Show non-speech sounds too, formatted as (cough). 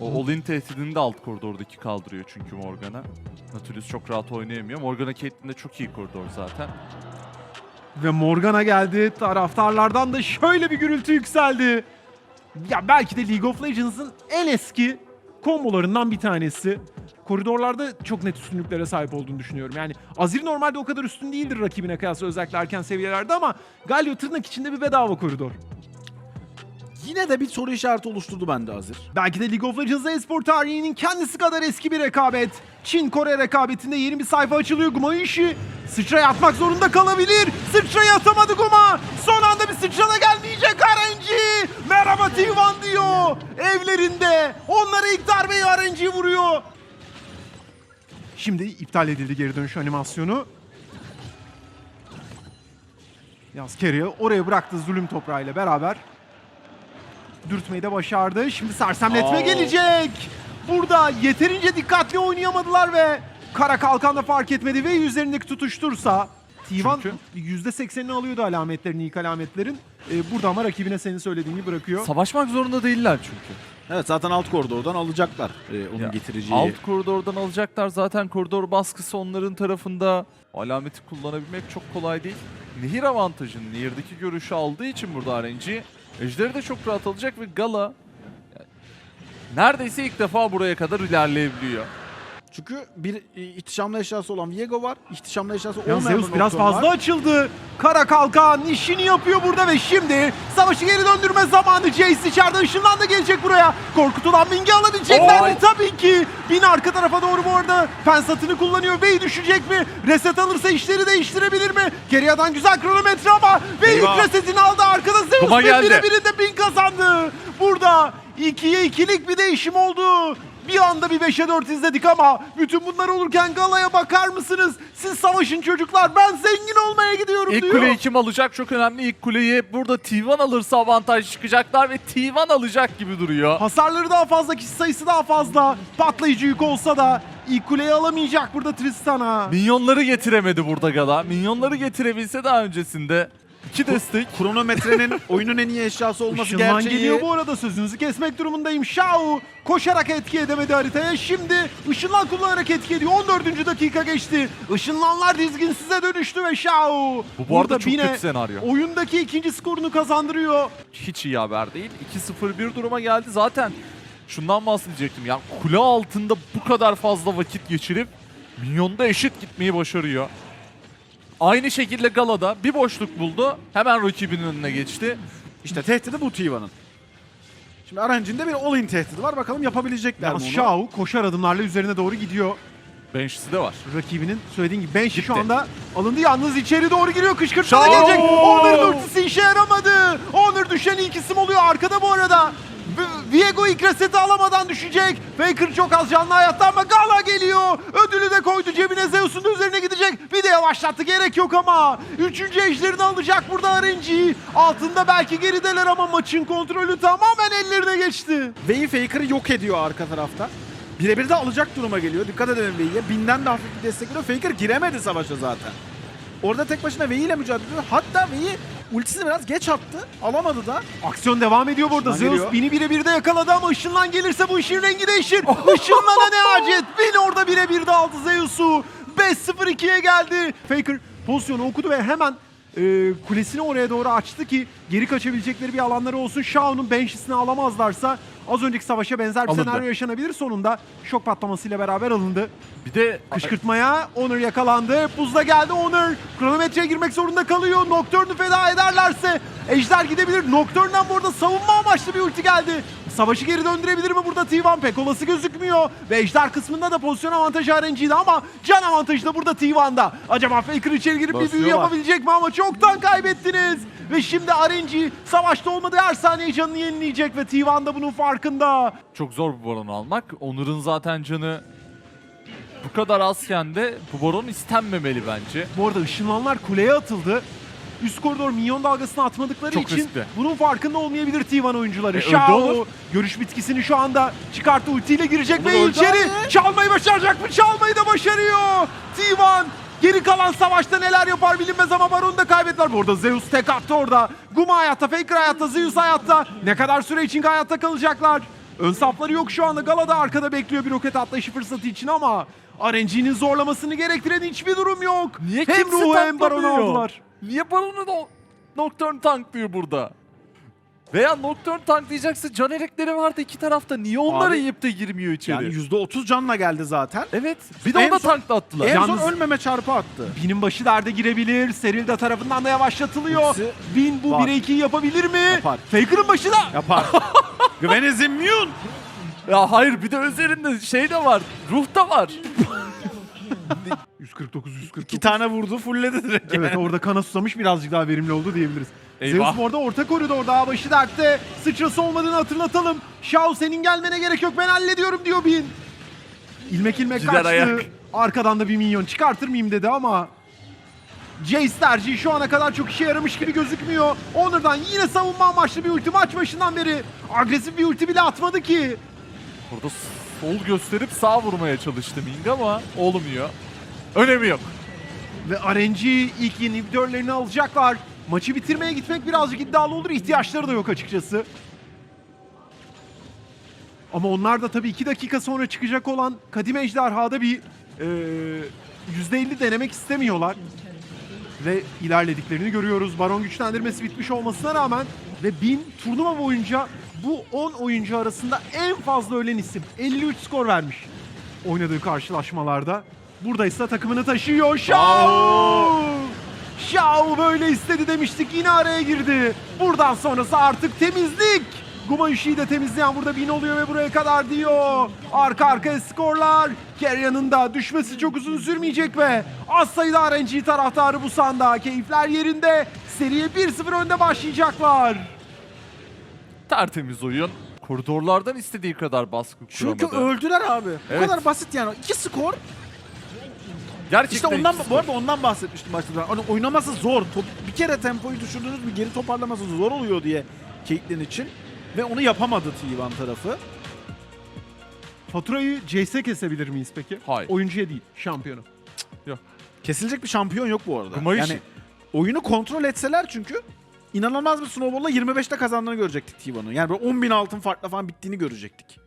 O Olin tehdidini de alt koridordaki kaldırıyor çünkü Morgana. Nautilus çok rahat oynayamıyor. Morgana Caitlyn de çok iyi koridor zaten. Ve Morgana geldi. Taraftarlardan da şöyle bir gürültü yükseldi. Ya belki de League of Legends'ın en eski kombolarından bir tanesi. Koridorlarda çok net üstünlüklere sahip olduğunu düşünüyorum. Yani Azir normalde o kadar üstün değildir rakibine kıyasla özellikle erken seviyelerde ama Galio tırnak içinde bir bedava koridor. Yine de bir soru işareti oluşturdu bende Azir. Belki de League of Legends espor tarihinin kendisi kadar eski bir rekabet. Çin-Kore rekabetinde yeni bir sayfa açılıyor Guma işi. Sıçraya atmak zorunda kalabilir. Sıçraya atamadı Guma. Son anda bir sıçrana gelmeyecek RNG. Merhaba T1 diyor. Evlerinde. Onlara ilk darbeyi RNG vuruyor. Şimdi iptal edildi geri dönüş animasyonu. Yaz Carrier oraya bıraktı zulüm toprağıyla beraber. Dürtmeyi de başardı. Şimdi sersemletme Aa. gelecek. Burada yeterince dikkatli oynayamadılar ve kara kalkan da fark etmedi ve üzerindeki tutuştursa Tivan Çünkü- %80'ini alıyordu alametlerin, ilk alametlerin. Ee, burada ama rakibine senin söylediğini bırakıyor. Savaşmak zorunda değiller çünkü. Evet zaten alt koridordan alacaklar e, onun Ya, getireceği. Alt koridordan alacaklar zaten koridor baskısı onların tarafında. Alameti kullanabilmek çok kolay değil. Nehir avantajını, Nehir'deki görüşü aldığı için burada RNG. Ejderi de çok rahat alacak ve Gala neredeyse ilk defa buraya kadar ilerleyebiliyor. Çünkü bir e, ihtişamlı eşyası olan Viego var. İhtişamlı eşyası Ya olmayan Zeus bir biraz fazla var. açıldı. Kara kalkan işini yapıyor burada ve şimdi savaşı geri döndürme zamanı. Jace içeride ışınlandı gelecek buraya. Korkutulan Ming'i alabilecekler mi? Oy. Tabii ki. Bin arka tarafa doğru bu arada pensatını kullanıyor. Vey düşecek mi? Reset alırsa işleri değiştirebilir mi? Geriyadan güzel kronometre ama Vey resetini aldı. Arkada Zeus ve geldi. bire biri de Bin kazandı. Burada ikiye ikilik bir değişim oldu. Bir anda bir 5'e 4 izledik ama bütün bunlar olurken Gala'ya bakar mısınız? Siz savaşın çocuklar ben zengin olmaya gidiyorum İlk diyor. kuleyi kim alacak çok önemli. İlk kuleyi burada T1 alırsa avantaj çıkacaklar ve T1 alacak gibi duruyor. Hasarları daha fazla, kişi sayısı daha fazla. Patlayıcı yük olsa da ilk kuleyi alamayacak burada Tristan'a. Minyonları getiremedi burada Gala. Minyonları getirebilse daha öncesinde iki destek. Kronometrenin oyunun en iyi eşyası olması Işınlan gerçeği. geliyor bu arada sözünüzü kesmek durumundayım. Shao koşarak etki edemedi haritaya. Şimdi ışınlan kullanarak etki ediyor. 14. dakika geçti. Işınlanlar dizginsize dönüştü ve Shao. Bu bu arada burada çok Bine kötü senaryo. Oyundaki ikinci skorunu kazandırıyor. Hiç iyi haber değil. 2-0-1 duruma geldi. Zaten şundan bahsedecektim. Ya kule altında bu kadar fazla vakit geçirip minyonda eşit gitmeyi başarıyor. Aynı şekilde Gala'da bir boşluk buldu. Hemen rakibinin önüne geçti. İşte tehdidi bu Tiva'nın. Şimdi RNG'nin bir all-in tehdidi var. Bakalım yapabilecekler mi Yalnız onu? Shao koşar adımlarla üzerine doğru gidiyor. Bench'si de var. Rakibinin söylediğin gibi Banshee şu Gitti. anda alındı yalnız içeri doğru giriyor. Kışkırtma da Shao! gelecek. Onur'un ultisi işe yaramadı. Onur düşen ilk isim oluyor arkada bu arada. V- Viego ilk reseti alamadan düşecek. Faker çok az canlı hayatta ama geliyor. Ödülü de koydu cebine Zeus'un üzerine gidecek. Bir de yavaşlattı gerek yok ama. Üçüncü ejderini alacak burada RNG. Altında belki gerideler ama maçın kontrolü tamamen ellerine geçti. Vey Faker'ı yok ediyor arka tarafta. Birebir de alacak duruma geliyor. Dikkat edelim Vey'e. Binden de hafif bir destek. Faker giremedi savaşa zaten. Orada tek başına Vey ile mücadele ediyor. Hatta Vey'i ultisini biraz geç attı. Alamadı da. Aksiyon devam ediyor burada. Işınlan Zeus geliyor. Bin'i birebir de yakaladı ama ışınlan gelirse bu işin rengi değişir. Işınlan'a ne acet. Bin orada birebir de aldı Zeus'u. 5-0-2'ye geldi. Faker pozisyonu okudu ve hemen e, kulesini oraya doğru açtı ki geri kaçabilecekleri bir alanları olsun. Shao'nun Banshee'sini alamazlarsa az önceki savaşa benzer bir Alındı. senaryo yaşanabilir. Sonunda şok patlamasıyla beraber alındı. Bir de Kışkırtmaya Honor yakalandı. Buzda geldi Honor. Kronometreye girmek zorunda kalıyor. Nocturne'u feda ederlerse Ejder gidebilir. Nocturne'dan bu arada savunma amaçlı bir ulti geldi. Savaşı geri döndürebilir mi burada T1? Pek olası gözükmüyor. Ve Ejder kısmında da pozisyon avantajı RNG'de ama can avantajı da burada T1'da. Acaba Faker içeri girip bir büyü yapabilecek mi ama çoktan kaybettiniz. Ve şimdi RNG savaşta olmadığı her saniye canını yenileyecek ve T1 da bunun farkında. çok zor bu baronu almak. Onur'un zaten canı bu kadar azken de bu baron istenmemeli bence. Bu arada ışınlanlar kuleye atıldı. Üst koridor minyon dalgasını atmadıkları Çok için riskli. bunun farkında olmayabilir T1 oyuncuları. E, olur. görüş bitkisini şu anda çıkarttı ultiyle girecek Olur, ve içeri çalmayı başaracak mı? Çalmayı da başarıyor. T1 geri kalan savaşta neler yapar bilinmez ama Baron'u da kaybettiler. Bu arada Zeus tek attı orada. Guma hayatta, Faker hayatta, Zeus hayatta. Ne kadar süre için hayatta kalacaklar? Ön safları yok şu anda. Gala da arkada bekliyor bir roket atlayışı fırsatı için ama RNG'nin zorlamasını gerektiren hiçbir durum yok. Niye hem kimse Ruhu hem Baron'u tanklamıyor? aldılar. Niye Baron'u da Nocturne tanklıyor burada? Veya Nocturne tanklayacaksa can elekleri vardı iki tarafta. Niye onları Abi, yiyip de girmiyor içeri? Yani %30 canla geldi zaten. evet. Bir de En ona son- tanklattılar. En Yalnız- son ölmeme çarpı attı. Bin'in başı derde girebilir. Serilda tarafından da yavaşlatılıyor. İkisi Bin bu var. 1'e 2'yi yapabilir mi? Yapar. Faker'ın başı da. Yapar. (laughs) Gwen is immune. Ya hayır bir de üzerinde şey de var. Ruh da var. 149 149. (laughs) İki tane vurdu fullledi direkt. Evet orada kana susamış birazcık daha verimli oldu diyebiliriz. Eyvah. Zeus orada orta koridorda başı dertte. Sıçrası olmadığını hatırlatalım. Shao senin gelmene gerek yok ben hallediyorum diyor Bin. İlmek ilmek Cider kaçtı. ayak. Arkadan da bir minyon çıkartır mıyım dedi ama Jace tercihi şu ana kadar çok işe yaramış gibi gözükmüyor. Onur'dan yine savunma amaçlı bir ulti maç başından beri. Agresif bir ulti bile atmadı ki. Burada sol gösterip sağ vurmaya çalıştı Ming ama olmuyor. Önemi yok. Ve RNG ilk inhibitörlerini alacaklar. Maçı bitirmeye gitmek birazcık iddialı olur. İhtiyaçları da yok açıkçası. Ama onlar da tabii 2 dakika sonra çıkacak olan Kadim Ejderha'da bir eee, %50 denemek istemiyorlar. Ve ilerlediklerini görüyoruz. Baron güçlendirmesi bitmiş olmasına rağmen ve 1000 turnuva boyunca bu 10 oyuncu arasında en fazla ölen isim. 53 skor vermiş oynadığı karşılaşmalarda. Buradaysa takımını taşıyor. Shao! Shao böyle istedi demiştik yine araya girdi. Buradan sonrası artık temizlik. Gumayushi'yi de temizleyen burada bin oluyor ve buraya kadar diyor. Arka arkaya skorlar. Kerya'nın da düşmesi çok uzun sürmeyecek ve az sayıda RNG taraftarı bu sanda. Keyifler yerinde. Seriye 1-0 önde başlayacaklar. Tertemiz oyun. Koridorlardan istediği kadar baskı kuramadı. Çünkü öldüler abi. Evet. Bu kadar basit yani. İki skor. Gerçekten İşte ondan bu arada ondan bahsetmiştim başta. Hani oynaması zor. Top, bir kere tempoyu düşürdünüz mü geri toparlaması zor oluyor diye Caitlyn için. Ve onu yapamadı T1 tarafı. Faturayı Jace'e kesebilir miyiz peki? Hayır. Oyuncuya değil, şampiyona. Kesilecek bir şampiyon yok bu arada. Gumayushi. Yani oyunu kontrol etseler çünkü inanılmaz bir snowball'la 25'te kazandığını görecektik T1'ın. Yani böyle 10 bin altın farkla falan bittiğini görecektik.